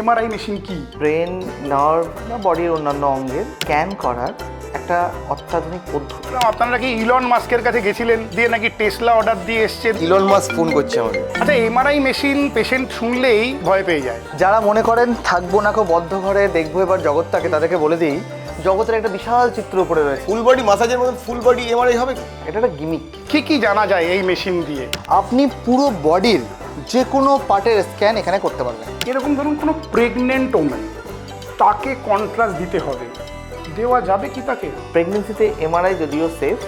MRI machine কি? Brain nerve বা বডির অন্যান্য অঙ্গের স্ক্যান করার একটা অত্যাধুনিক পদ্ধতি। আপনারা কি ইলন মাস্কের কাছে গেছিলেন? দিয়ে নাকি টেসলা অর্ডার দিয়ে এসছেন? ইলন মাস্ক ফোন করছে আমাদের আচ্ছা এমআরআই মেশিন পেশেন্ট শুনলেই ভয় পেয়ে যায়। যারা মনে করেন থাকব না কো বদ্ধ ঘরে দেখব এবার জগৎটাকে তাদেরকে বলে দিই জগতের একটা বিশাল চিত্র উপরে রয়েছে। ফুল বডি মাসাজের মতন ফুল বডি এমআরআই হবে? এটা একটা গিমিক কি কি জানা যায় এই মেশিন দিয়ে? আপনি পুরো বডির যে কোনো পার্টের স্ক্যান এখানে করতে পারবেন। এরকম ধরুন কোনো প্রেগনেন্ট ওমেন তাকে কন্ট্রাস্ট দিতে হবে। দেওয়া যাবে কি তাকে? প্রেগনেন্সিতে এমআরআই যদিও সেফ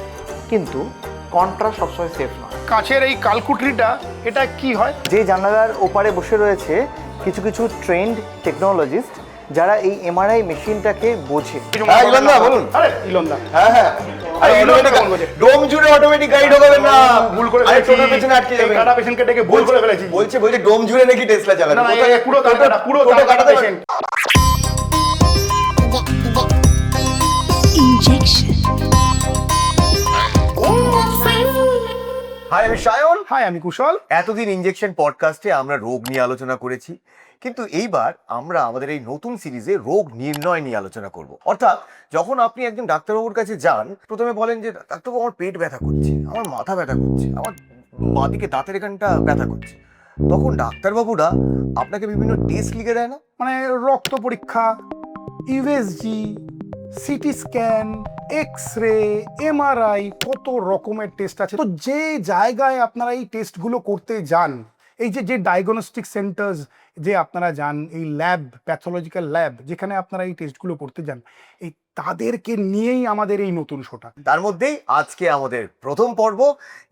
কিন্তু কন্ট্রাস্ট সবসময় সেফ নয়। কাছের এই কালকুটরিটা এটা কি হয়? যে জানালার ওপারে বসে রয়েছে কিছু কিছু ট্রেন্ড টেকনোলজিস্ট যারা এই এমআরআই মেশিনটাকে বোঝে। হ্যাঁ, ইলন দা, বলুন। আরে ইলন দা হ্যাঁ হ্যাঁ। আরে ইলন দা automatic- ফোন করছে। ডোম জুড়ে অটোমেটিক গাড়ি ঢোকাবেন না। ভুল করে আরে টোটোর পেছনে আটকে যাবেন টাটা পেশেন্টকে ডেকে ভুল করে ফেলেছি। বলছে বলছে ডোম জুড়ে নাকি টেসলা চালাবে। না না কোথায়- এ পুরো টোটো- পুরো টোটো পেশেন্ট হাই আমি সায়ন হাই আমি কুশল। এতদিন ইঞ্জেকশন পডকাস্টে আমরা রোগ নিয়ে আলোচনা করেছি। কিন্তু এইবার আমরা আমাদের এই নতুন সিরিজে রোগ নির্ণয় নিয়ে আলোচনা করব। অর্থাৎ যখন আপনি একজন ডাক্তারবাবুর কাছে যান, প্রথমে বলেন যে, ডাক্তারবাবু, আমার পেট ব্যথা করছে, আমার মাথা ব্যথা করছে, আমার বাঁদিকে দাঁতের এখানটা ব্যথা করছে। তখন ডাক্তারবাবুরা আপনাকে বিভিন্ন টেস্ট লিখে দেয় না? মানে রক্ত পরীক্ষা USG CT scan X ray MRI কত রকমের টেস্ট আছে? তো যে জায়গায় আপনারা এই টেস্টগুলো করতে যান, এই যে যে ডায়াগনস্টিক সেন্টার্স যে আপনারা যান এই ল্যাব প্যাথোলজিক্যাল ল্যাব যেখানে আপনারা এই টেস্টগুলো করতে যান এই তাদেরকে নিয়েই আমাদের এই নতুন শোটা। তার মধ্যেই আজকে আমাদের প্রথম পর্ব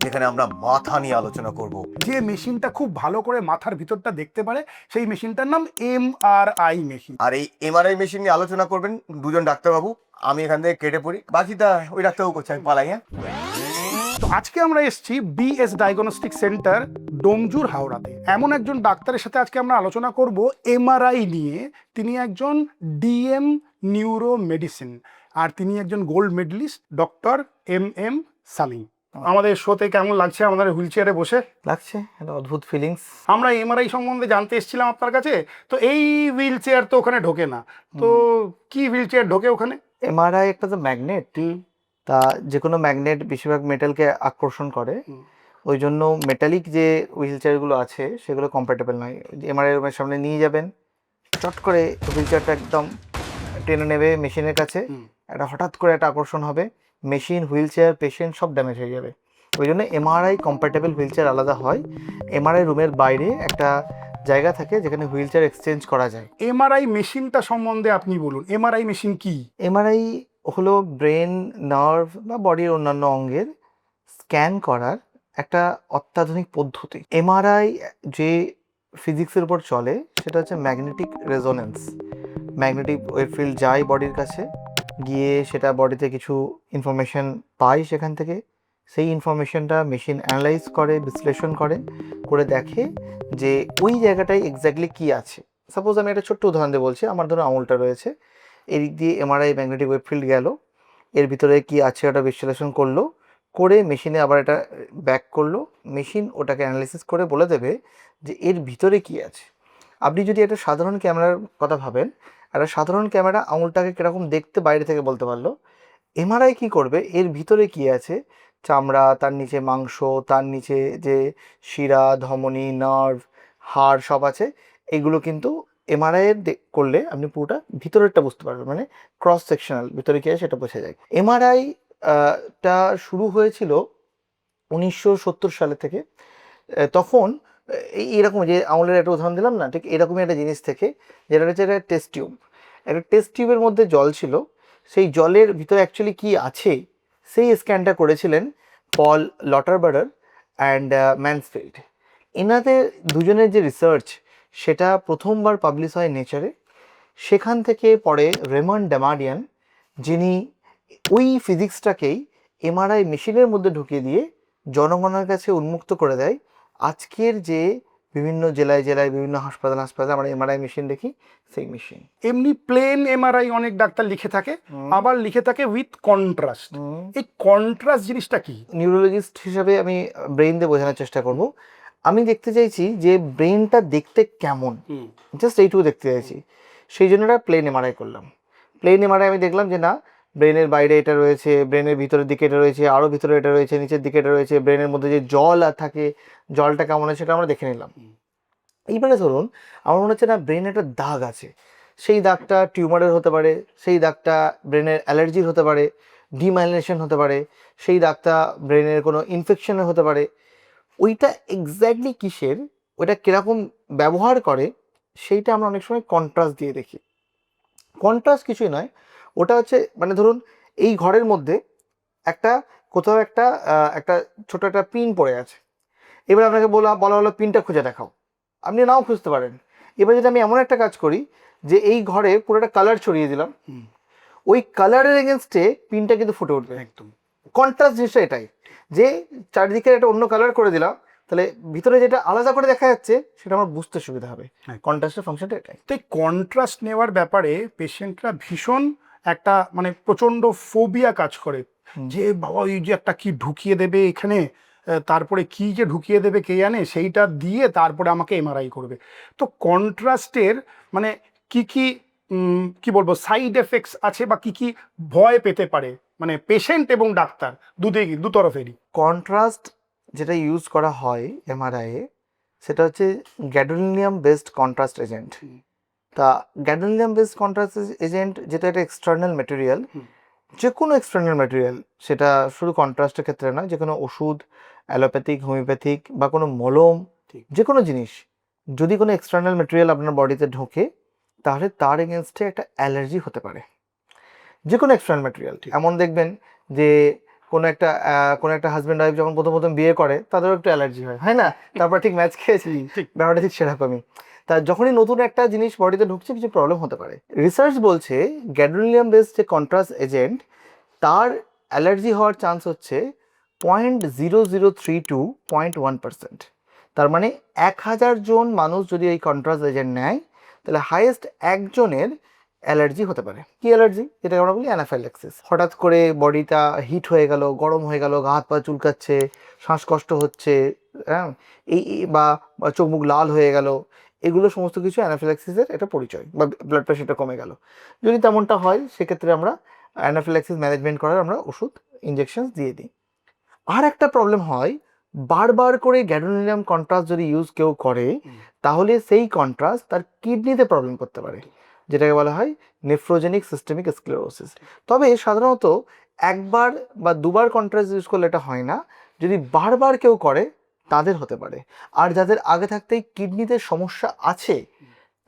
যেখানে আমরা মাথা নিয়ে আলোচনা করব। যে মেশিনটা খুব ভালো করে মাথার ভিতরটা দেখতে পারে সেই মেশিনটার নাম এম আর আই মেশিন। আর এই এমআরআই মেশিন নিয়ে আলোচনা করবেন দুজন ডাক্তারবাবু আমি এখান থেকে কেটে পড়ি বাকিটা ওই ডাক্তারবাবু করছে আমি পালাই হ্যাঁ? তো আজকে আমরা এসেছি বিএস ডায়াগনস্টিক সেন্টার ডোমজুর হাওড়াতে। এমন একজন ডাক্তারের সাথে আজকে আমরা আলোচনা করব এমআরআই নিয়ে। তিনি একজন ডিএম নিউরো মেডিসিন আর তিনি একজন gold medallist doctor M M Salim আমাদের শোতে কেমন লাগছে? আমাদের হুইল চেয়ারে বসে। লাগছে একটা অদ্ভুত ফিলিংস আমরা এমআরআই সম্বন্ধে জানতে এসেছিলাম আপনার কাছে। তো এই হুইল চেয়ার তো ওখানে ঢোকে না। তো কি হুইল চেয়ার ঢোকে ওখানে? এমআরআই একটা তো ম্যাগনেট তা যে কোনো ম্যাগনেট বেশিরভাগ মেটালকে আকর্ষণ করে। ওই জন্য মেটালিক যে হুইল চেয়ারগুলো আছে সেগুলো কম্প্যাটেবল নয়। এমআরআই রুমের সামনে নিয়ে যাবেন চট করে হুইল চেয়ারটা একদম টেনে নেবে মেশিনের কাছে। একটা হঠাৎ করে একটা আকর্ষণ হবে মেশিন হুইল চেয়ার পেশেন্ট সব ড্যামেজ হয়ে যাবে। ওই জন্য এমআরআই কম্প্যাটেবল হুইল চেয়ার আলাদা হয়। এমআরআই রুমের বাইরে একটা জায়গা থাকে যেখানে হুইল চেয়ার এক্সচেঞ্জ করা যায়। এমআরআই মেশিনটা সম্বন্ধে আপনি বলুন। এমআরআই মেশিন কি? এমআরআই হলো ব্রেন, নার্ভ বা বডির অন্যান্য অঙ্গের স্ক্যান করার একটা অত্যাধুনিক পদ্ধতি। এমআরআই যে ফিজিক্সের উপর চলে, সেটা হচ্ছে ম্যাগনেটিক রেজোনেন্স ম্যাগনেটিক ওয়েবফিল্ড যায় বডির কাছে, গিয়ে সেটা বডিতে কিছু ইনফরমেশন পায় সেখান থেকে। সেই ইনফরমেশনটা মেশিন অ্যানালাইজ করে, বিশ্লেষণ করে করে দেখে যে ওই জায়গাটায় এক্স্যাক্টলি কী আছে। সাপোজ আমি একটা ছোট্ট উদাহরণ দিয়ে বলছি, আমার ধরো আঙুলটা রয়েছে। এদিক দিয়ে এমআরআই ম্যাগনেটিক ওয়েবফিল্ড গেল। এর ভিতরে কি আছে ওটা বিশ্লেষণ করল। করে মেশিনে আবার এটা ব্যাক করল। মেশিন ওটাকে অ্যানালিসিস করে বলে দেবে যে এর ভিতরে কি আছে। আপনি যদি একটা সাধারণ ক্যামেরার কথা ভাবেন, একটা সাধারণ ক্যামেরা আঙুলটাকে কীরকম দেখতে বাইরে থেকে বলতে পারল এমআরআই কি করবে? এর ভিতরে কি আছে? চামড়া, তার নিচে মাংস, তার নিচে যে শিরা, ধমনী নার্ভ হাড় সব আছে। এগুলো কিন্তু এমআরআই করলে আপনি পুরোটা ভিতরেরটা বুঝতে পারবেন মানে ক্রস সেকশনাল ভিতরে কি সেটা বোঝা যায়। এমআরআই টা শুরু হয়েছিল উনিশশো সত্তর সালে থেকে। তখন এরকম যে আঙুলের একটা উদাহরণ দিলাম না, ঠিক এরকমই একটা জিনিস থেকে, যেটা হচ্ছে একটা টেস্ট টিউব একটা টেস্ট টিউবের মধ্যে জল ছিল, সেই জলের ভিতরে অ্যাকচুয়ালি কি আছে, সেই স্ক্যানটা করেছিলেন পল লটারবার্ডার অ্যান্ড ম্যানসফিল্ড এনাদের দুজনের যে রিসার্চ সেটা প্রথমবার পাবলিশ হয় নেচারে সেখান থেকে পরে রেমন ড্যামাডিয়ান যিনি ওই ফিজিক্সটাকেই এমআরআই মেশিনের মধ্যে ঢুকিয়ে দিয়ে জনগণের কাছে উন্মুক্ত করে দেয়। আজকের যে বিভিন্ন জেলায় জেলায় বিভিন্ন হাসপাতাল হাসপাতালে আমরা এমআরআই মেশিন দেখি সেই মেশিন এমনি প্লেন এমআরআই অনেক ডাক্তার লিখে থাকে আবার লিখে থাকে উইথ কন্ট্রাস্ট এই কন্ট্রাস্ট জিনিসটা কি? নিউরোলজিস্ট হিসাবে আমি ব্রেইন দিয়ে বোঝানোর চেষ্টা করব। আমি দেখতে চাইছি যে ব্রেনটা দেখতে কেমন। জাস্ট এইটুকু দেখতে চাইছি। সেই জন্য একটা প্লেন এমআরআই করলাম। প্লেন এমআরআই আমি দেখলাম যে না ব্রেনের বাইরে এটা রয়েছে ব্রেনের ভিতরের দিকে এটা রয়েছে আরও ভিতরে এটা রয়েছে নিচের দিকে এটা রয়েছে ব্রেনের মধ্যে যে জল আর থাকে জলটা কেমন আছে সেটা আমরা দেখে নিলাম। এইবারে ধরুন আমার মনে হচ্ছে না ব্রেনে একটা দাগ আছে। সেই দাগটা টিউমারের হতে পারে সেই দাগটা ব্রেনের অ্যালার্জির হতে পারে ডিমাইলিনেশন হতে পারে সেই দাগটা ব্রেনের কোনো ইনফেকশনের হতে পারে ওইটা এক্স্যাক্টলি কিসের? ওইটা কীরকম ব্যবহার করে? সেইটা আমরা অনেক সময় কন্ট্রাস্ট দিয়ে দেখি। কন্ট্রাস্ট কিছুই নয়। ওটা হচ্ছে মানে ধরুন এই ঘরের মধ্যে একটা কোথাও একটা একটা ছোট একটা পিন পড়ে আছে। এবার আপনাকে বলা বলা হলো পিনটা খুঁজে দেখাও। আপনি নাও খুঁজতে পারেন। এবার যদি আমি এমন একটা কাজ করি যে এই ঘরে পুরো একটা কালার ছড়িয়ে দিলাম ওই কালারের এগেনস্টে পিনটা কিন্তু ফুটে উঠবে। একদম। কন্ট্রাস্ট জিনিসটা এটাই। যে চারিদিকে একটা অন্য কালার করে দিলাম তাহলে ভিতরে যেটা আলাদা করে দেখা যাচ্ছে সেটা আমার বুঝতে সুবিধা হবে। হ্যাঁ। কন্ট্রাস্টের ফাংশনটা এটাই। তো এই কন্ট্রাস্ট নেওয়ার ব্যাপারে পেশেন্টরা ভীষণ একটা মানে প্রচণ্ড ফোবিয়া কাজ করে। যে বাবা ওই যে একটা কি ঢুকিয়ে দেবে এখানে তারপরে কি যে ঢুকিয়ে দেবে কে জানে সেইটা দিয়ে তারপরে আমাকে এমআরআই করবে। তো কন্ট্রাস্টের মানে কি কি কি বলব সাইড এফেক্টস আছে বা কি কি ভয় পেতে পারে? মানে পেশেন্ট এবং ডাক্তার দুদিকে দু তরফেরই। কন্ট্রাস্ট যেটা ইউজ করা হয় এমআরআইয়ে সেটা হচ্ছে গ্যাডোলিনিয়াম বেসড কন্ট্রাস্ট এজেন্ট তা গ্যাডোলিনিয়াম বেসড কন্ট্রাস্ট এজেন্ট যেটা একটা এক্সটার্নাল ম্যাটেরিয়াল যে কোনো এক্সটার্নাল ম্যাটেরিয়াল সেটা শুধু কন্ট্রাস্টের ক্ষেত্রে নয় যে কোনো ওষুধ অ্যালোপ্যাথিক হোমিওপ্যাথিক বা কোনো মলম যে কোনো জিনিস যদি কোনো এক্সটার্নাল ম্যাটেরিয়াল আপনার বডিতে ঢোকে তাহলে তার এগেনস্টে একটা অ্যালার্জি হতে পারে। যে কোনো এক্সটার্নাল ম্যাটেরিয়াল এমন দেখবেন যে কোনো একটা কোনো একটা হাজব্যান্ড ওয়াইফ যখন প্রথম প্রথম বিয়ে করে তাদেরও একটু অ্যালার্জি হয় হয় না? তারপর ঠিক ম্যাচ খেয়েছি ঠিক। ব্যাপারটা ঠিক সেরকমই। তা যখনই নতুন একটা জিনিস বডিতে ঢুকছে কিছু প্রবলেম হতে পারে। রিসার্চ বলছে গ্যাডোলিয়াম বেসড যে কন্ট্রাস্ট এজেন্ট তার অ্যালার্জি হওয়ার চান্স হচ্ছে point zero zero three two point one percent তার মানে এক হাজার জন মানুষ যদি এই কন্ট্রাস্ট এজেন্ট নেয় তাহলে হাইয়েস্ট একজনের অ্যালার্জি হতে পারে। কি অ্যালার্জি? যেটা আমরা বলি অ্যানাফাইল্যাক্সিস হঠাৎ করে বডিটা হিট হয়ে গেল গরম হয়ে গেল গা হাত পা চুলকাচ্ছে শ্বাসকষ্ট হচ্ছে হ্যাঁ? এই বা বা চোখ মুখ লাল হয়ে গেল এগুলো সমস্ত কিছু অ্যানাফিল্যাক্সিসের একটা পরিচয় বা ব্লাড প্রেশারটা কমে গেল। যদি তেমনটা হয় সেক্ষেত্রে আমরা অ্যানাফিল্যাক্সিস ম্যানেজমেন্ট করার আমরা ওষুধ ইঞ্জেকশন দিয়ে দিই। আর একটা প্রবলেম হয় বারবার করে গ্যাডোনিয়াম কন্ট্রাস্ট যদি ইউজ কেউ করে তাহলে সেই কন্ট্রাস্ট তার কিডনিতে প্রবলেম করতে পারে। যেটাকে বলা হয় নেফ্রোজেনিক সিস্টেমিক স্ক্লেরোসিস তবে সাধারণত একবার বা দুবার কন্ট্রাস্ট ইউজ করলে এটা হয় না। যদি বারবার কেউ করে, তাদের হতে পারে। আর যাদের আগে থাকতেই কিডনিতে সমস্যা আছে,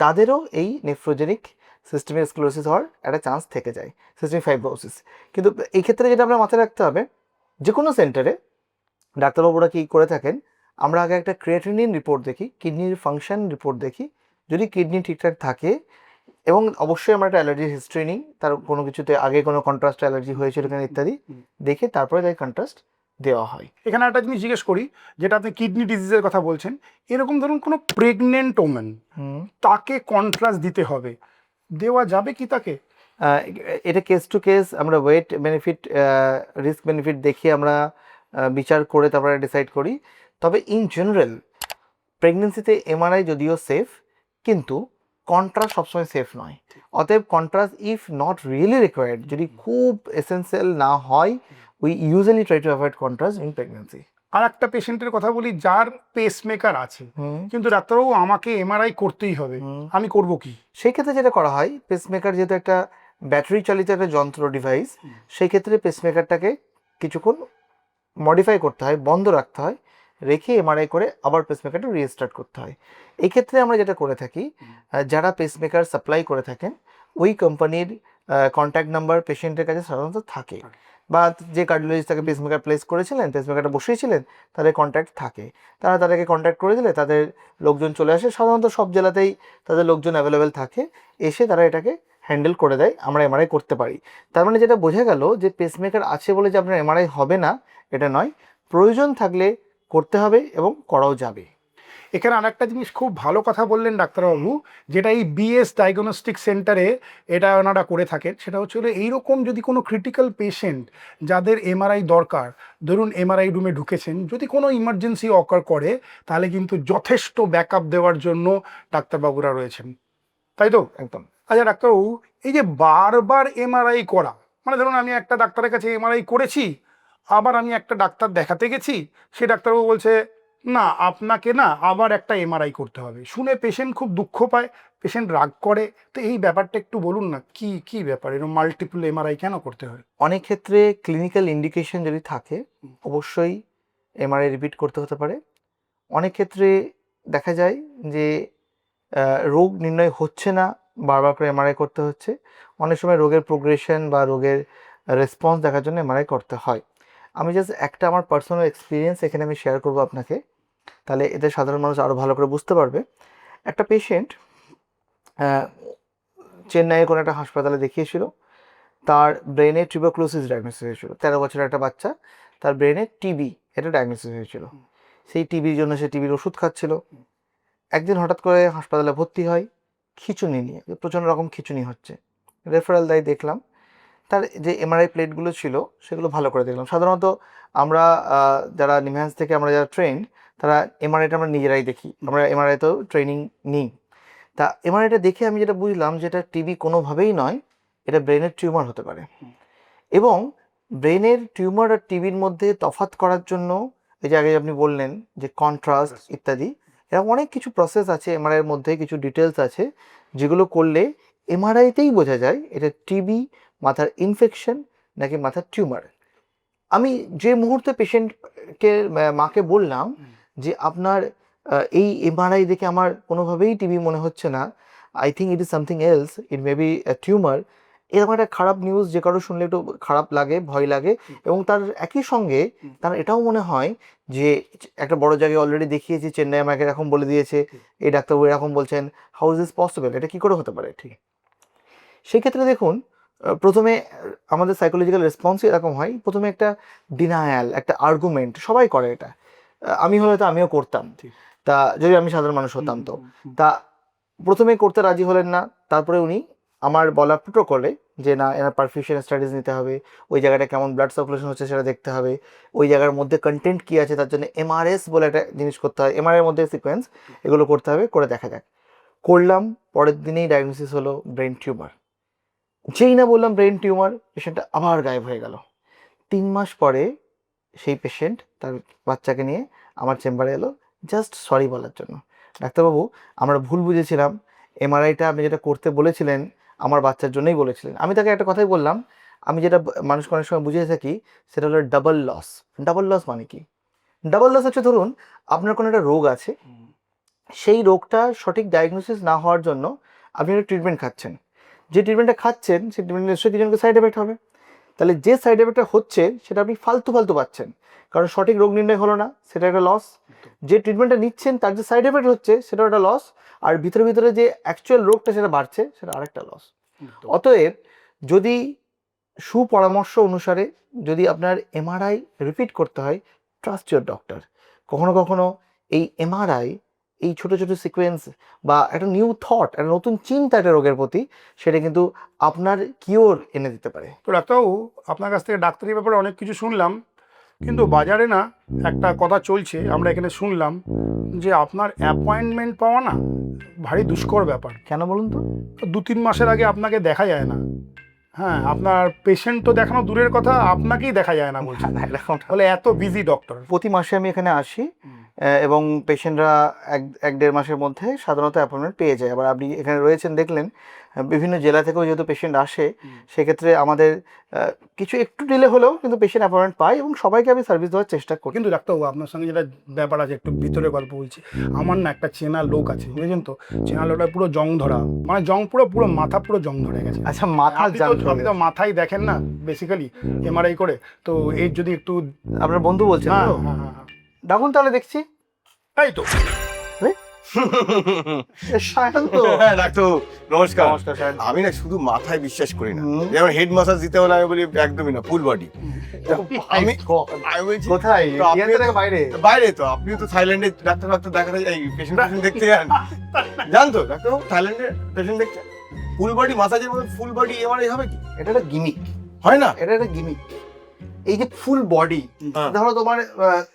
তাদেরও এই নেফ্রোজেনিক সিস্টেমিক স্ক্লেরোসিস হওয়ার একটা চান্স থেকে যায় সিস্টেমিক ফাইব্রোসিস কিন্তু এই ক্ষেত্রে যেটা আমরা মাথায় রাখতে হবে, যে কোনো সেন্টারে ডাক্তারবাবুরা কী করে থাকেন, আমরা আগে একটা ক্রিয়েটিনিন রিপোর্ট দেখি কিডনির ফাংশন রিপোর্ট দেখি। যদি কিডনি ঠিকঠাক থাকে এবং অবশ্যই আমরা একটা অ্যালার্জির হিস্ট্রি নিই। তার কোনো কিছুতে আগে কোনো কন্ট্রাস্ট অ্যালার্জি হয়েছিল কিনা ইত্যাদি দেখে তারপরে তাই কন্ট্রাস্ট দেওয়া হয়। এখানে একটা জিনিস জিজ্ঞেস করি যেটা আপনি কিডনি ডিজিজের কথা বলছেন এরকম ধরুন কোনো প্রেগনেন্ট ওমেন তাকে কন্ট্রাস্ট দিতে হবে। দেওয়া যাবে কি তাকে? এটা কেস টু কেস আমরা ওয়েট বেনিফিট রিস্ক বেনিফিট দেখে আমরা বিচার করে তারপরে ডিসাইড করি। তবে ইন জেনারেল প্রেগনেন্সিতে এমআরআই যদিও সেফ কিন্তু কন্ট্রাস্ট সবসময় সেফ নয়। অতএব contrast if not really required যদি খুব এসেন্সিয়াল না হয় we usually try to avoid contrast in pregnancy আর একটা পেশেন্টের কথা বলি যার পেসমেকার আছে কিন্তু ডাক্তারবাবু আমাকে এমআরআই করতেই হবে আমি করব কি? সেই ক্ষেত্রে যেটা করা হয় পেসমেকার যেহেতু একটা ব্যাটারি চালিত একটা যন্ত্র ডিভাইস সেই ক্ষেত্রে পেসমেকারটাকে কিছুক্ষণ মডিফাই করতে হয় বন্ধ রাখতে হয় রেখে এমআরআই করে আবার পেসমেকারটা রিস্টার্ট করতে হয়। এই ক্ষেত্রে আমরা যেটা করে থাকি যারা পেসমেকার সাপ্লাই করে থাকেন ওই কোম্পানির কন্ট্যাক্ট নাম্বার পেশেন্টের কাছে সাধারণত থাকে। থাকে। বা যে কার্ডিওলজিস্ট তাকে পেসমেকার প্লেস করেছিলেন পেসমেকারটা বসিয়েছিলেন তাদের কন্ট্যাক্ট থাকে। তারা তাদেরকে কন্ট্যাক্ট করে দিলে তাদের লোকজন চলে আসে। সাধারণত সব জেলাতেই তাদের লোকজন অ্যাভেলেবেল থাকে। এসে তারা এটাকে হ্যান্ডেল করে দেয় আমরা এমআরআই করতে পারি। তার মানে যেটা বোঝা গেল যে পেসমেকার আছে বলে যে আপনার এমআরআই হবে না এটা নয়। প্রয়োজন থাকলে করতে হবে এবং করাও যাবে। এখানে আরেকটা জিনিস খুব ভালো কথা বললেন ডাক্তারবাবু যেটা এই বিএস ডায়াগনস্টিক সেন্টারে এটা ওনারা করে থাকেন সেটা হচ্ছে হলো এইরকম যদি কোনো ক্রিটিক্যাল পেশেন্ট যাদের এমআরআই দরকার ধরুন এমআরআই রুমে ঢুকেছেন যদি কোনো ইমার্জেন্সি অকার করে তাহলে কিন্তু যথেষ্ট ব্যাকআপ দেওয়ার জন্য ডাক্তারবাবুরা রয়েছেন। তাই তো? একদম। আচ্ছা ডাক্তারবাবু এই যে বারবার এমআরআই করা মানে ধরুন আমি একটা ডাক্তারের কাছে এমআরআই করেছি আবার আমি একটা ডাক্তার দেখাতে গেছি সে ডাক্তারবাবু বলছে না আপনাকে না আবার একটা এমআরআই করতে হবে। শুনে পেশেন্ট খুব দুঃখ পায় পেশেন্ট রাগ করে। তো এই ব্যাপারটা একটু বলুন না কি কি ব্যাপার? এরকম মাল্টিপল এমআরআই কেন করতে হয়? অনেক ক্ষেত্রে ক্লিনিক্যাল ইন্ডিকেশন যদি থাকে অবশ্যই এমআরআই রিপিট করতে হতে পারে। অনেক ক্ষেত্রে দেখা যায় যে রোগ নির্ণয় হচ্ছে না বারবার করে এমআরআই করতে হচ্ছে। অনেক সময় রোগের প্রোগ্রেশন বা রোগের রেসপন্স দেখার জন্য এমআরআই করতে হয়। আমি জাস্ট একটা আমার পার্সোনাল এক্সপিরিয়েন্স এখানে আমি শেয়ার করব আপনাকে। তাহলে এতে সাধারণ মানুষ আরও ভালো করে বুঝতে পারবে। একটা পেশেন্ট চেন্নাইয়ের কোনো একটা হাসপাতালে দেখিয়েছিল। তার ব্রেনে টিউবারক্লোসিস ডায়াগনোসিস হয়েছিল। তেরো বছরের একটা বাচ্চা, তার ব্রেনে টিবি এটা ডায়াগনোসিস হয়েছিল। সেই টিবির জন্য সে টিবির ওষুধ খাচ্ছিল। একদিন হঠাৎ করে হাসপাতালে ভর্তি হয়, খিচুনি নিয়ে প্রচণ্ড রকম খিচুনি হচ্ছে। রেফারেল দেয়, দেখলাম। তার যে এমআরআই প্লেটগুলো ছিল সেগুলো ভালো করে দেখলাম। সাধারণত আমরা যারা নিমহ্যান্স থেকে আমরা যারা ট্রেন তারা এমআরআইটা আমরা নিজেরাই দেখি। আমরা এমআরআই তো ট্রেনিং নিই। তা এমআরআইটা দেখে আমি যেটা বুঝলাম যেটা টিবি কোনোভাবেই নয় এটা ব্রেনের টিউমার হতে পারে। এবং ব্রেনের টিউমার আর টিবির মধ্যে তফাৎ করার জন্য এই যে আগে আপনি বললেন যে কন্ট্রাস্ট ইত্যাদি এরকম অনেক কিছু প্রসেস আছে এমআরআই এর মধ্যে কিছু ডিটেলস আছে যেগুলো করলে এমআরআইতেই বোঝা যায় এটা টিবি মাথার ইনফেকশন নাকি মাথার টিউমার আমি যে মুহূর্তে পেশেন্টকে মাকে বললাম যে আপনার এই এমআরআই দেখে আমার কোনোভাবেই টিবি মনে হচ্ছে না। I think it is something else it may be tumour এরকম একটা খারাপ নিউজ যে কারও শুনলে একটু খারাপ লাগে ভয় লাগে এবং তার একই সঙ্গে তার এটাও মনে হয় যে একটা বড় জায়গায় অলরেডি দেখিয়েছি চেন্নাই আমাকে এরকম বলে দিয়েছে এই ডাক্তারবাবু এরকম বলছেন হাউ ইজ ইস পসিবল এটা কি করে হতে পারে? ঠিক। সেক্ষেত্রে দেখুন প্রথমে আমাদের সাইকোলজিক্যাল রেসপন্সই এরকম হয় প্রথমে একটা ডিনায়াল একটা আর্গুমেন্ট সবাই করে এটা। আমি হলে তো আমিও করতাম। তা যদি আমি সাধারণ মানুষ হতাম তো। তা প্রথমে করতে রাজি হলেন না তারপরে উনি আমার বলা প্রোটোকলে যে না এনার পারফিউশন স্টাডিজ নিতে হবে ওই জায়গাটা কেমন ব্লাড সার্কুলেশন হচ্ছে সেটা দেখতে হবে ওই জায়গার মধ্যে কন্টেন্ট কী আছে তার জন্য এমআরএস বলে একটা জিনিস করতে হয় এমআরআই এর মধ্যে সিকোয়েন্স এগুলো করতে হবে করে দেখা যাক। করলাম পরের দিনেই ডায়াগনোসিস হলো ব্রেন টিউমার যেই না বললাম ব্রেন টিউমার পেশেন্টটা আবার গায়েব হয়ে গেল। তিন মাস পরে সেই পেশেন্ট তার বাচ্চাকে নিয়ে আমার চেম্বারে এলো জাস্ট সরি বলার জন্য। ডাক্তারবাবু আমরা ভুল বুঝেছিলাম। এমআরআইটা আপনি যেটা করতে বলেছিলেন আমার বাচ্চার জন্যই বলেছিলেন। আমি তাকে একটা কথাই বললাম আমি যেটা মানুষকে অনেক সময় বুঝিয়ে থাকি সেটা হলো ডাবল লস ডাবল লস মানে কি? ডাবল লস হচ্ছে ধরুন আপনার কোনো একটা রোগ আছে সেই রোগটা সঠিক ডায়াগনোসিস না হওয়ার জন্য আপনি একটা ট্রিটমেন্ট খাচ্ছেন। যে ট্রিটমেন্টটা খাচ্ছেন সেই ট্রিটমেন্ট নিশ্চয়ই কিছু সাইড এফেক্ট হবে। তাহলে যে সাইড এফেক্টটা হচ্ছে সেটা আপনি ফালতু ফালতু পাচ্ছেন। কারণ সঠিক রোগ নির্ণয় হলো না সেটা একটা লস যে ট্রিটমেন্টটা নিচ্ছেন তার যে সাইড এফেক্ট হচ্ছে সেটাও একটা লস আর ভিতরে ভিতরে যে অ্যাকচুয়াল রোগটা সেটা বাড়ছে সেটা আরেকটা লস অতএব যদি সুপরামর্শ অনুসারে যদি আপনার এমআরআই রিপিট করতে হয় ট্রাস্ট ইউর ডক্টর কখনো কখনো এই এমআরআই এই ছোট ছোট সিকোয়েন্স বা একটা নিউ থট একটা নতুন চিন্তা একটা রোগের প্রতি সেটা কিন্তু আপনার কিওর এনে দিতে পারে। তো ডাক্তারবাবু আপনার কাছ থেকে ডাক্তারি ব্যাপারে অনেক কিছু শুনলাম কিন্তু বাজারে না একটা কথা চলছে আমরা এখানে শুনলাম যে আপনার অ্যাপয়েন্টমেন্ট পাওয়া না ভারী দুষ্কর ব্যাপার। কেন বলুন তো? দু তিন মাসের আগে আপনাকে দেখা যায় না। হ্যাঁ আপনার পেশেন্ট তো দেখানো দূরের কথা আপনাকেই দেখা যায় না না। তাহলে এত বিজি ডক্টর প্রতি মাসে আমি এখানে আসি এবং পেশেন্টরা এক এক দেড় মাসের মধ্যে সাধারণত অ্যাপয়েন্টমেন্ট পেয়ে যায়। আবার আপনি এখানে রয়েছেন দেখলেন বিভিন্ন জেলা থেকেও যেহেতু পেশেন্ট আসে সেক্ষেত্রে আমাদের কিছু একটু ডিলে হলেও কিন্তু পেশেন্ট অ্যাপয়েন্টমেন্ট পায় এবং সবাইকে আমি সার্ভিস দেওয়ার চেষ্টা করি। কিন্তু ডাক্তারবাবু আপনার সঙ্গে যেটা ব্যাপার আছে একটু ভিতরে গল্প বলছি। আমার না একটা চেনা লোক আছে বুঝেছেন তো? চেনা লোকটা পুরো জং ধরা মানে জং পুরো পুরো মাথা পুরো জং ধরে গেছে। আচ্ছা মাথা আপনি তো- জান আপনি তো মাথায় দেখেন না বেসিক্যালি এমআরআই করে। তো এর যদি একটু আপনার বন্ধু বলছেন হ্যাঁ, হ্যাঁ, হ্যাঁ। ডাকুন তাহলে দেখছি। তাই তো। হ্যাঁ ডাক্তার নমস্কার। নমস্কার স্যার আমি না শুধু মাথায় বিশ্বাস করি না। যেমন হেড মাসাজ দিতে হলে আমি বলি একদমই না ফুল বডি আমি আমি বলছি কোথায়? বাইরে? বাইরে তো। আপনি তো থাইল্যান্ডে ডাক্তার ডাক্তার দেখাতে এই পেশেন্ট পেশেন্ট দেখতে যান। জান তো ডাক্তার থাইল্যান্ডে পেশেন্ট দেখতে ফুল বডি মাসাজের মধ্যে ফুল বডি এমআরআই হবে কি? এটা একটা গিমিক হয় না? এটা একটা গিমিক এই যে ফুল বডি হ্যাঁ। ধরো তোমার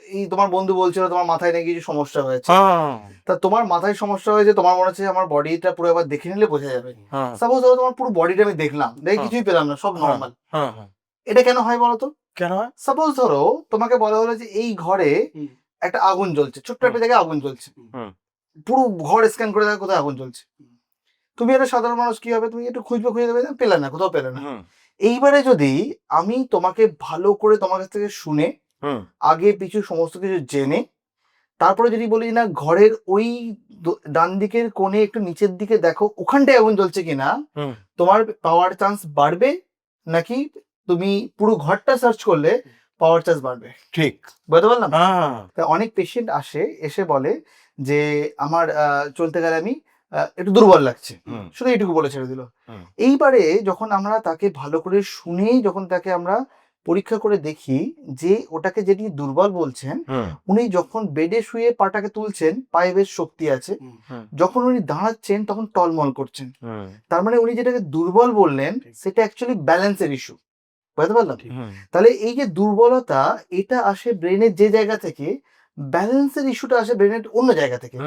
এই তোমার বন্ধু বলছিল তোমার মাথায় নাকি কিছু সমস্যা হয়েছে। হ্যাঁ। তা তোমার মাথায় সমস্যা হয়েছে তোমার মনে হচ্ছে আমার বডিটা পুরো একবার দেখে নিলে বোঝা যাবে। হ্যাঁ। সাপোজ ধরো তোমার পুরো বডিটা আমি দেখলাম দেখে হ্যাঁ। কিছুই পেলাম না সব হ্যাঁ। নর্মাল হ্যাঁ হ্যাঁ। এটা কেন হয় বলো তো কেন হয়? সাপোজ ধরো তোমাকে বলা হলো যে এই ঘরে একটা আগুন জ্বলছে ছোট্ট একটা জায়গায় আগুন জ্বলছে। হুম। পুরো ঘর স্ক্যান করে দেখো কোথায় আগুন জ্বলছে। তুমি একটা সাধারণ মানুষ কি হবে? তুমি একটু খুঁজবে খুঁজে দেবে পেলে না কোথাও পেলে না। এইবারে যদি আমি তোমাকে ভালো করে তোমার কাছ থেকে শুনে আগে পিছু সমস্ত কিছু জেনে তারপরে যদি বলি না ঘরের ওই ডান দিকের কোণে একটু নিচের দিকে দেখো ওখানটায় আগুন জ্বলছে কিনা তোমার পাওয়ার চান্স বাড়বে নাকি তুমি পুরো ঘরটা সার্চ করলে পাওয়ার চান্স বাড়বে? ঠিক। বুঝতে পারলাম? হ্যাঁ। অনেক পেশেন্ট আসে এসে বলে যে আমার চলতে গেলে আমি একটু দুর্বল লাগছে। শুধু এইটুকু বলে ছেড়ে দিল। এইবারে যখন আমরা তাকে ভালো করে শুনেই যখন তাকে আমরা পরীক্ষা করে দেখি যে ওটাকে যেটি দুর্বল বলছেন উনি যখন বেডে শুয়ে পাটাকে তুলছেন পায়ে বেশ শক্তি আছে যখন উনি দাঁড়াচ্ছেন তখন টলমল করছেন। হুম। তার মানে উনি যেটাকে দুর্বল বললেন সেটা অ্যাকচুয়ালি ব্যালেন্সের ইস্যু বুঝতে পারলাম? তাহলে এই যে দুর্বলতা এটা আসে ব্রেনের যে জায়গা থেকে ব্যালেন্সের ইস্যুটা আসে ব্রেনের অন্য জায়গা থেকে।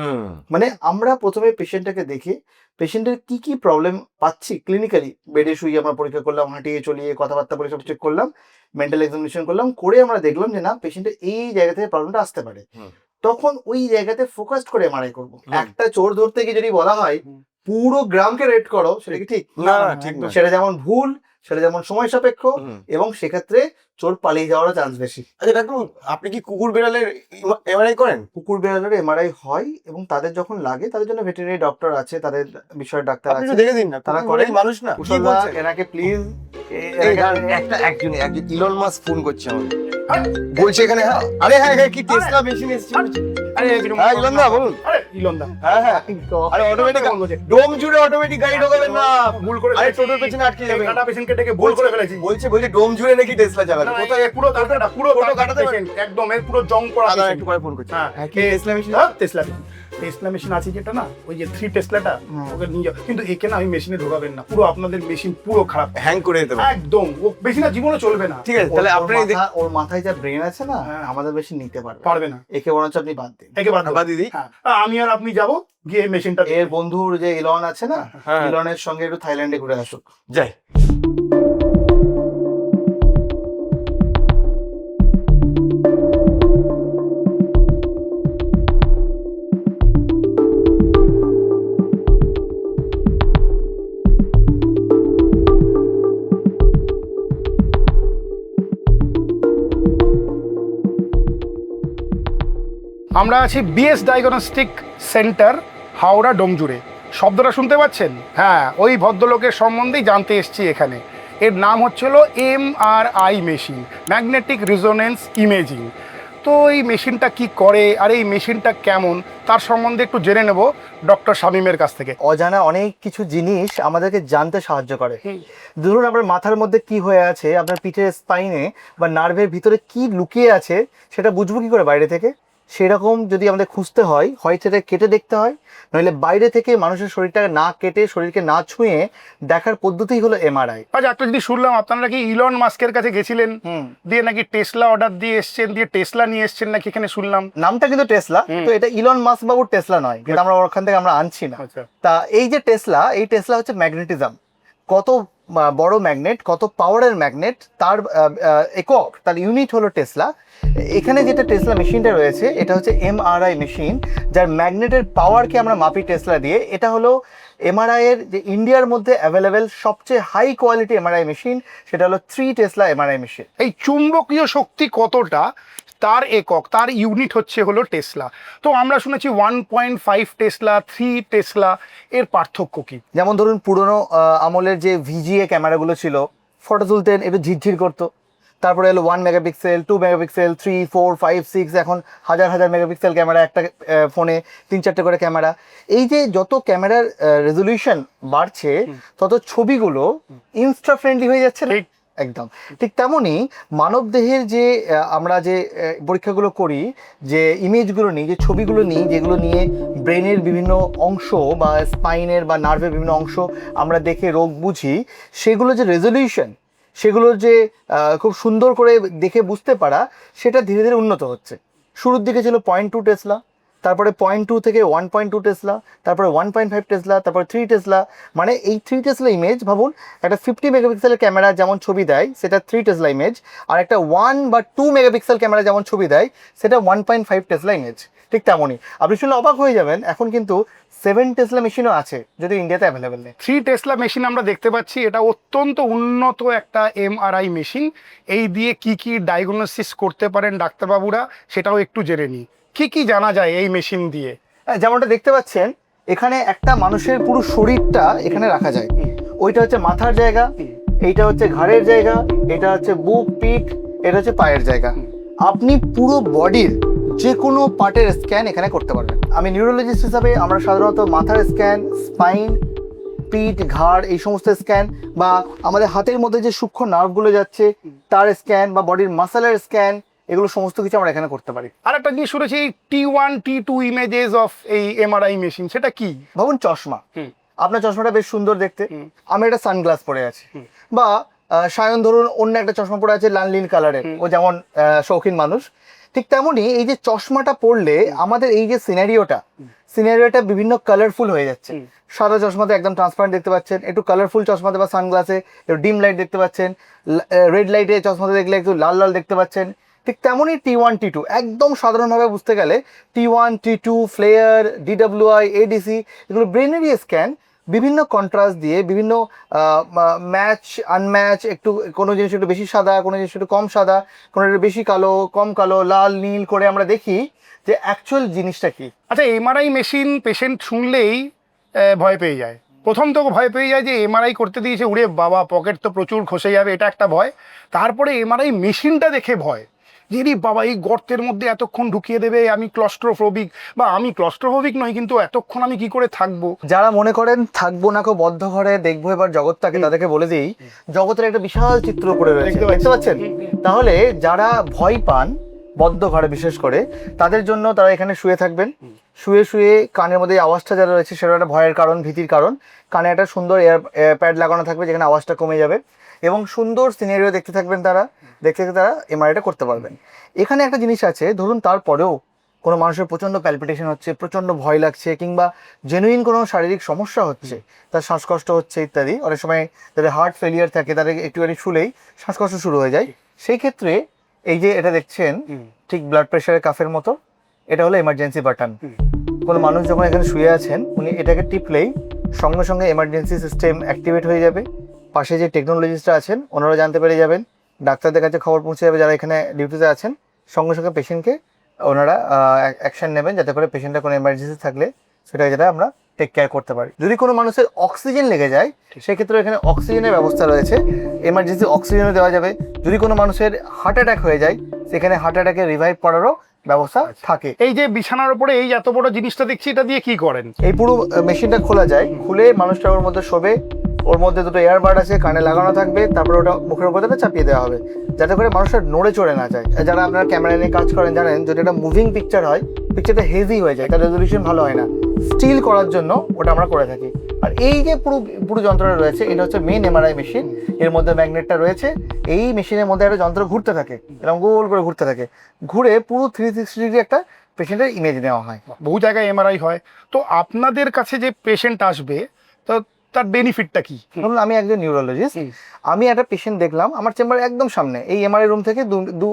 মানে আমরা প্রথমে পেশেন্টটাকে দেখে পেশেন্টের কি কি প্রবলেম পাচ্ছি ক্লিনিক্যালি বেডে শুয়ে আমরা পরীক্ষা করলাম হাঁটিয়ে চলিয়ে কথাবার্তা বলে সব চেক করলাম মেন্টাল এক্সামিনেশন করলাম করে আমরা দেখলাম যে না পেশেন্টের এই জায়গা থেকে প্রবলেমটা আসতে পারে। তখন ওই জায়গাতে ফোকাসড করে এমআরআই করব। একটা চোর ধরতে গিয়ে যদি বলা হয় পুরো গ্রামকে রেড করো সেটা কি ঠিক? না না ঠিক না সেটা যেমন ভুল সেটা যেমন সময় সাপেক্ষ এবং সেক্ষেত্রে চোর পালিয়ে যাওয়ারও চান্স বেশি। আচ্ছা ডাক্তার আপনি কি কুকুর বেড়ালের এমআরআই করেন? কুকুর বেড়ালের এমআরআই হয় এবং তাদের যখন লাগে তাদের জন্য ভেটেরিনারি ডক্টর আছে তাদের বিষয়ে ডাক্তার আছে। দেখে দিন না তারা করে। মানুষ না। এনাকে প্লিজ একটা একজন একজন ইলন মাস্ক ফোন করছে আমাকে। বলছে এখানে হ্যাঁ। আরে হ্যাঁ হ্যাঁ কি টেসলা মেশিন এসেছে আরে হ্যাঁ ইলন দা বলুন। আরে ইলনদা। হ্যাঁ হ্যাঁ। আরে অটোমেটিক ডোম জুড়ে অটোমেটিক গাড়ি ঢোকাবেন না। ভুল করে আরে। টোটোর পেছনে আটকে যাবে। কাটা পেশেন্টকে ডেকে ভুল করে ফেলেছি। বলছে বলছে ডোম জুড়ে নাকি টেসলা যাবে কোথায়? পুরো পুরো টোটো কাটাতে একদম এর পুরো জং করা একটু পরে ফোন করছে। হ্যাঁ হ্যাঁ কি টেসলা মেশিন হ্যাঁ টেসলা মেশিন আছে যেটা না ওই যে থ্রি টেসলাটা হুম। ওকে নিয়ে যাও। কিন্তু একে না আমি মেশিনে ঢোকাবেন না। পুরো আপনাদের মেশিন পুরো খারাপ। হ্যাং করে পারে একদম। ও বেশি না জীবনে চলবে না। ঠিক আছে তাহলে আপনি ওর মাথায় যা ব্রেন আছে না হ্যাঁ। আমাদের বেশি নিতে পারবে পারবে না। একে বরঞ্চ আপনি বাদ দিন। একে বাদ। বাদ দিদি হ্যাঁ। আমি আর আপনি যাব গিয়ে মেশিনটা এর বন্ধুর যে ইলন আছে না হ্যাঁ। ইলনের সঙ্গে একটু থাইল্যান্ডে ঘুরে আসুক। যাই। আমরা আছি বিএস ডায়াগনস্টিক সেন্টার হাওড়া ডোমজুড়ে। শব্দটা শুনতে পাচ্ছেন? হ্যাঁ ওই ভদ্রলোকের সম্বন্ধেই জানতে এসেছি এখানে। এর নাম হচ্ছিল M R I machine magnetic resonance imaging তো এই মেশিনটা কি করে আর এই মেশিনটা কেমন তার সম্বন্ধে একটু জেনে নেব ডক্টর শামীমের কাছ থেকে। অজানা অনেক কিছু জিনিস আমাদেরকে জানতে সাহায্য করে। ধরুন আপনার মাথার মধ্যে কি হয়ে আছে আপনার পিঠের স্পাইনে বা নার্ভের ভিতরে কি লুকিয়ে আছে সেটা বুঝব কি করে বাইরে থেকে? সেরকম যদি আমাদের খুঁজতে হয় হয় সেটা কেটে দেখতে হয় নইলে বাইরে থেকে মানুষের শরীরটাকে না কেটে শরীরকে না ছুঁয়ে দেখার পদ্ধতি হলো এমআরআই আচ্ছা একটা যদি শুনলাম আপনারা কি ইলন মাস্কের কাছে গেছিলেন? দিয়ে নাকি টেসলা অর্ডার দিয়ে এসছেন দিয়ে টেসলা নিয়ে এসছেন নাকি এখানে শুনলাম? নামটা কিন্তু টেসলা তো এটা ইলন মাস্ক বাবুর টেসলা নয় কিন্তু আমরা ওখান থেকে আমরা আনছি না। আচ্ছা। তা এই যে টেসলা এই টেসলা হচ্ছে ম্যাগনেটিজম কত বড় ম্যাগনেট, কত পাওয়ারের ম্যাগনেট, তার একক, তার ইউনিট হলো টেসলা এখানে যেটা টেসলা মেশিনটা রয়েছে, এটা হচ্ছে এমআরআই মেশিন যার ম্যাগনেটের পাওয়ারকে আমরা মাপি টেসলা দিয়ে। এটা হলো এমআরআই এর যে ইন্ডিয়ার মধ্যে অ্যাভেলেবেল সবচেয়ে হাই কোয়ালিটি এমআরআই মেশিন সেটা হলো থ্রি টেসলা এমআরআই মেশিন এই চুম্বকীয় শক্তি কতটা? তার একক তার ইউনিট হচ্ছে হলো টেসলা তো আমরা শুনেছি one point five Tesla three Tesla এর পার্থক্য কি? যেমন ধরুন পুরনো আমলের যে ভিজিএ ক্যামেরাগুলো ছিল ফটো তুলতেন একটু ঝিরঝির করতো। তারপরে এলো one megapixel two megapixel three four five six এখন হাজার হাজার মেগাপিক্সেল ক্যামেরা একটা ফোনে তিন চারটে করে ক্যামেরা এই যে যত ক্যামেরার রেজলিউশন বাড়ছে তত ছবিগুলো ইনস্টা ফ্রেন্ডলি হয়ে যাচ্ছে। একদম। ঠিক তেমনই মানব দেহের যে আমরা যে পরীক্ষাগুলো করি, যে ইমেজগুলো নিই, যে ছবিগুলো নিই, যেগুলো নিয়ে ব্রেনের বিভিন্ন অংশ বা স্পাইনের বা নার্ভের বিভিন্ন অংশ আমরা দেখে রোগ বুঝি, সেগুলো যে রেজলিউশন সেগুলো যে খুব সুন্দর করে দেখে বুঝতে পারা, সেটা ধীরে ধীরে উন্নত হচ্ছে। শুরুর দিকে ছিল পয়েন্ট টু টেসলা তারপরে পয়েন্ট টু থেকে ওয়ান পয়েন্ট টু টেসলা তারপরে ওয়ান পয়েন্ট ফাইভ টেসলা তারপরে থ্রি টেসলা মানে এই থ্রি টেসলা ইমেজ ভাবুন, একটা ফিফটি মেগাপিক্সেলের ক্যামেরা যেমন ছবি দেয়, সেটা থ্রি টেসলা ইমেজ আর একটা ওয়ান বা টু মেগাপিক্সেল ক্যামেরা যেমন ছবি দেয়, সেটা one point five Tesla image ঠিক তেমনই। আপনি শুনলে অবাক হয়ে যাবেন, এখন কিন্তু সেভেন টেসলা মেশিনও আছে, যদি ইন্ডিয়াতে অ্যাভেলেবেল নেই। থ্রি টেসলা মেশিন আমরা দেখতে পাচ্ছি, এটা অত্যন্ত উন্নত একটা এমআরআই মেশিন এই দিয়ে কি কি ডায়াগনোসিস করতে পারেন ডাক্তারবাবুরা, সেটাও একটু জেনে নিই। কি কি জানা যায় এই মেশিন দিয়ে? হ্যাঁ, যেমনটা দেখতে পাচ্ছেন এখানে একটা মানুষের পুরো শরীরটা এখানে রাখা যায়। ওইটা হচ্ছে মাথার জায়গা এইটা হচ্ছে ঘাড়ের জায়গা এটা হচ্ছে বুক পিঠ এটা হচ্ছে পায়ের জায়গা। আপনি পুরো বডির যে কোনো পার্টের স্ক্যান এখানে করতে পারবেন। আমি নিউরোলজিস্ট হিসাবে আমরা সাধারণত মাথার স্ক্যান স্পাইন পিঠ ঘাড় এই সমস্ত স্ক্যান বা আমাদের হাতের মধ্যে যে সূক্ষ্ম নার্ভগুলো যাচ্ছে তার স্ক্যান বা বডির মাসালের স্ক্যান এগুলো সমস্ত কিছু আমরা এখানে করতে পারি। আর একটা জিনিস শুনেছি T one T two images of এই এমআরআই মেশিন সেটা কি? ভাবুন চশমা। আপনার চশমাটা বেশ সুন্দর দেখতে। আমি একটা সানগ্লাস পরে আছি। বা সায়ন ধরুন অন্য একটা চশমা পরে আছে লাল নীল কালারের ও যেমন শৌখিন মানুষ। ঠিক তেমনই এই যে চশমাটা পরলে আমাদের এই যে সিনারিওটা সিনারিওটা বিভিন্ন কালারফুল হয়ে যাচ্ছে। সাদা চশমাতে একদম ট্রান্সপারেন্ট দেখতে পাচ্ছেন একটু কালারফুল চশমাতে বা সানগ্লাসে ডিম লাইট দেখতে পাচ্ছেন রেড লাইটে চশমাতে দেখলে একটু লাল লাল দেখতে পাচ্ছেন। ঠিক তেমনই টি ওয়ান টি টু একদম সাধারণভাবে বুঝতে গেলে T one T two FLAIR DWI ADC এগুলো ব্রেনেরই স্ক্যান বিভিন্ন কন্ট্রাস্ট দিয়ে, বিভিন্ন ম্যাচ আনম্যাচ একটু, কোনো জিনিস একটু বেশি সাদা, কোনো জিনিস একটু কম সাদা, কোনো একটু বেশি কালো, কম কালো, লাল, নীল করে আমরা দেখি যে অ্যাকচুয়াল জিনিসটা কি। আচ্ছা এমআরআই মেশিন পেশেন্ট শুনলেই ভয় পেয়ে যায়। প্রথম তো ভয় পেয়ে যায় যে এমআরআই করতে দিয়েছে, উড়ে বাবা পকেট তো প্রচুর খসে যাবে, এটা একটা ভয়। তারপরে এমআরআই মেশিনটা দেখে ভয়। যে রে বাবা এই গর্তের মধ্যে এতক্ষণ ঢুকিয়ে দেবে আমি ক্লস্ট্রোফোবিক বা আমি ক্লস্ট্রোফোবিক নই কিন্তু এতক্ষণ আমি কি করে থাকব? যারা মনে করেন থাকব না কো বদ্ধ ঘরে দেখব এবার জগৎটাকে তাদেরকে বলে দিই জগতের একটা বিশাল চিত্র করে রয়েছে। দেখতে পাচ্ছি। পাচ্ছেন? তাহলে যারা ভয় পান বদ্ধ ঘরে বিশেষ করে তাদের জন্য তারা এখানে শুয়ে থাকবেন। শুয়ে শুয়ে কানের মধ্যে আওয়াজটা যারা রয়েছে সেটা একটা ভয়ের কারণ ভীতির কারণ। কানে একটা সুন্দর এয়ার প্যাড লাগানো থাকবে যেখানে আওয়াজটা কমে যাবে। এবং সুন্দর সিনারিও দেখতে থাকবেন তারা দেখতে দেখতে তারা এমআরআইটা করতে পারবেন। এখানে একটা জিনিস আছে ধরুন তারপরেও কোনো মানুষের প্রচণ্ড প্যালপিটেশন হচ্ছে প্রচণ্ড ভয় লাগছে কিংবা জেনুইন কোনো শারীরিক সমস্যা হচ্ছে তার শ্বাসকষ্ট হচ্ছে ইত্যাদি। অনেক সময় যাদের হার্ট ফেলিয়ার থাকে তাদের একটুখানি শুলেই শ্বাসকষ্ট শুরু হয়ে যায়। সেই ক্ষেত্রে এই যে এটা দেখছেন ঠিক ব্লাড প্রেশারের কাফের মতো এটা হলো এমার্জেন্সি বাটন কোনো মানুষ যখন এখানে শুয়ে আছেন উনি এটাকে টিপলেই সঙ্গে সঙ্গে এমার্জেন্সি সিস্টেম অ্যাক্টিভেট হয়ে যাবে। পাশে যে টেকনোলজিস্টরা আছেন ওনারা জানতে পেরে যাবেন ডাক্তারদের কাছে খবর পৌঁছে যাবে যারা এখানে ডিউটিতে আছেন। সঙ্গে সঙ্গে পেশেন্টকে ওনারা অ্যাকশন নেবেন যাতে করে পেশেন্টের কোনো এমার্জেন্সি থাকলে সেটা যেটা আমরা টেক কেয়ার করতে পারি। যদি কোনো মানুষের অক্সিজেন লেগে যায় সেক্ষেত্রে এখানে অক্সিজেনের ব্যবস্থা রয়েছে। এমার্জেন্সি অক্সিজেনও দেওয়া যাবে। যদি কোনো মানুষের হার্ট অ্যাটাক হয়ে যায় সেখানে হার্ট অ্যাটাকে রিভাইভ করারও ব্যবস্থা থাকে। এই যে বিছানার উপরে এই এত বড় জিনিসটা দেখছি এটা দিয়ে কি করেন? এই পুরো মেশিনটা খোলা যায়। খুলে মানুষটা ওর মধ্যে শোবে। ওর মধ্যে দুটো এয়ারবাড আছে, কানে লাগানো থাকবে, তারপরে ওটা মুখের উপর থেকে চাপিয়ে দেওয়া হবে, যাতে করে মানুষটা নড়ে চড়ে না যায়। যারা আপনার ক্যামেরা নিয়ে কাজ করেন, জানেন, যদি একটা মুভিং পিকচার হয় পিকচারটা হেভি হয়ে যায়, তার রেজলিউশন ভালো হয় না। স্টিল করার জন্য ওটা আমরা করে থাকি। আর এই যে পুরো পুরো যন্ত্রটা রয়েছে, এটা হচ্ছে মেন এমআরআই মেশিন এর মধ্যে ম্যাগনেটটা রয়েছে, এই মেশিনের মধ্যে একটা যন্ত্র ঘুরতে থাকে, এরকম গোল করে ঘুরতে থাকে। ঘুরে পুরো থ্রি সিক্সটি ডিগ্রি একটা পেশেন্টের ইমেজ নেওয়া হয়। বহু জায়গায় এমআরআই হয়। তো আপনাদের কাছে যে পেশেন্ট আসবে, তো তার বেনিফিটটা কি? ধরুন আমি একজন নিউরোলজিস্ট আমি একটা পেশেন্ট দেখলাম আমার চেম্বার একদম সামনে এই এমআরআই রুম থেকে দু দু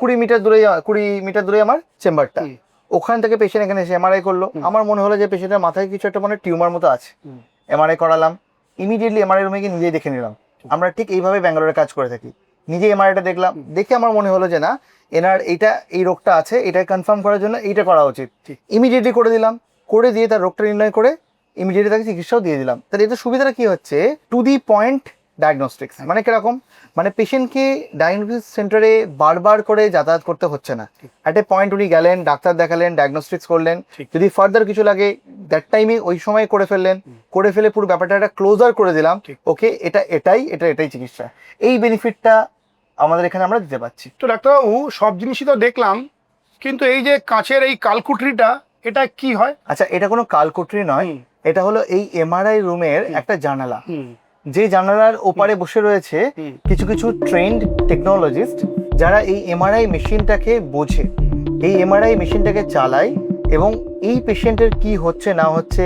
কুড়ি মিটার দূরে কুড়ি মিটার দূরে আমার চেম্বারটা ওখান থেকে পেশেন্ট এখানে এসে এমআরআই করল। আমার মনে হলো যে পেশেন্টের মাথায় কিছু একটা মানে টিউমার মতো আছে। এমআরআই করালাম। ইমিডিয়েটলি এমআরআই রুমে গিয়ে নিজেই দেখে নিলাম। আমরা ঠিক এইভাবে ব্যাঙ্গালোরে কাজ করে থাকি। নিজে এমআরআইটা দেখলাম। দেখে আমার মনে হলো যে না এনার এইটা এই রোগটা আছে এটা কনফার্ম করার জন্য এইটা করা উচিত। ইমিডিয়েটলি করে দিলাম। করে দিয়ে তার রোগটা নির্ণয় করে ইমিডিয়েটলি তাকে চিকিৎসাও দিয়ে দিলাম। তাহলে এটা সুবিধাটা কি হচ্ছে? টু দি পয়েন্ট ডায়াগনস্টিক্স মানে কীরকম? মানে পেশেন্টকে ডায়াগনোসিস সেন্টারে বারবার করে যাতায়াত করতে হচ্ছে না। অ্যাট এ পয়েন্ট উনি গেলেন ডাক্তার দেখালেন ডায়াগনস্টিক্স করলেন। যদি ফার্দার কিছু লাগে দ্যাট টাইমে ওই সময় করে ফেললেন করে ফেলে পুরো ব্যাপারটা একটা ক্লোজার করে দিলাম। ওকে এটা এটাই এটা এটাই চিকিৎসা। এই বেনিফিটটা আমাদের এখানে আমরা দিতে পারছি। তো ডাক্তারবাবু সব জিনিসই তো দেখলাম কিন্তু এই যে কাঁচের এই কালকুটরিটা এটা কি হয়? আচ্ছা এটা কোনো কালকুটরি নয়। এটা হলো এই এমআরআই রুমের একটা জানালা। যে জানালার ওপারে বসে রয়েছে কিছু কিছু ট্রেন্ড টেকনোলজিস্ট যারা এই এমআরআই মেশিনটাকে বোঝে। এই এমআরআই মেশিনটাকে চালায় এবং এই পেশেন্টের কি হচ্ছে না হচ্ছে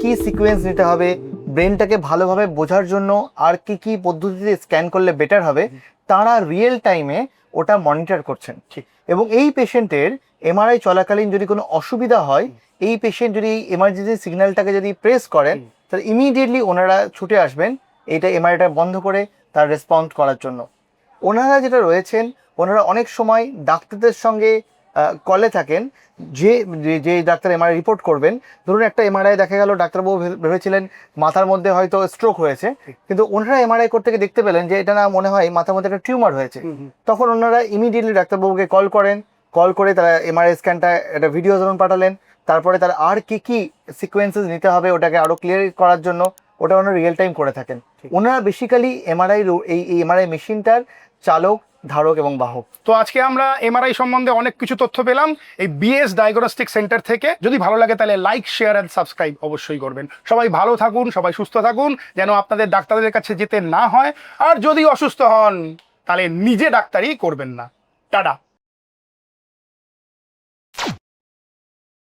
কি সিকোয়েন্স নিতে হবে ব্রেনটাকে ভালোভাবে বোঝার জন্য আর কি কি পদ্ধতিতে স্ক্যান করলে বেটার হবে তারা রিয়েল টাইমে ওটা মনিটর করছেন। ঠিক। এবং এই পেশেন্টের এমআরআই চলাকালীন যদি কোনো অসুবিধা হয় এই পেশেন্ট যদি এমার্জেন্সি সিগন্যালটাকে যদি প্রেস করেন তাহলে ইমিডিয়েটলি ওনারা ছুটে আসবেন এটা এমআরআইটা বন্ধ করে তার রেসপন্ড করার জন্য। ওনারা যেটা রয়েছেন ওনারা অনেক সময় ডাক্তারদের সঙ্গে কলে থাকেন যে যে- যে ডাক্তার এমআরআই রিপোর্ট করবেন। ধরুন একটা এমআরআই দেখা গেল ডাক্তারবাবু ভেবেছিলেন মাথার মধ্যে হয়তো স্ট্রোক হয়েছে কিন্তু ওনারা এমআরআই করতে গিয়ে দেখতে পেলেন যে এটা না মনে হয় মাথার মধ্যে একটা টিউমার হয়েছে। তখন ওনারা ইমিডিয়েটলি ডাক্তারবাবুকে কল করেন। কল করে তারা এমআরআই স্ক্যানটা একটা ভিডিও যেমন পাঠালেন। তারপরে তার আর কি কি সিকোয়েন্সেস নিতে হবে ওটাকে আরও ক্লিয়ার করার জন্য ওটা ওনারা রিয়েল টাইম করে থাকেন। ওনারা বেসিক্যালি এমআরআই এই এমআরআই মেশিনটার চালক ধারক এবং বাহক। তো আজকে আমরা এমআরআই সম্বন্ধে অনেক কিছু তথ্য পেলাম। এই বিএস ডায়াগনস্টিক সেন্টার থেকে যদি ভালো লাগে তাহলে লাইক শেয়ার অ্যান্ড সাবস্ক্রাইব অবশ্যই করবেন। সবাই ভালো থাকুন সবাই সুস্থ থাকুন যেন আপনাদের ডাক্তারদের কাছে যেতে না হয়। আর যদি অসুস্থ হন তাহলে নিজে ডাক্তারই করবেন না। টাটা।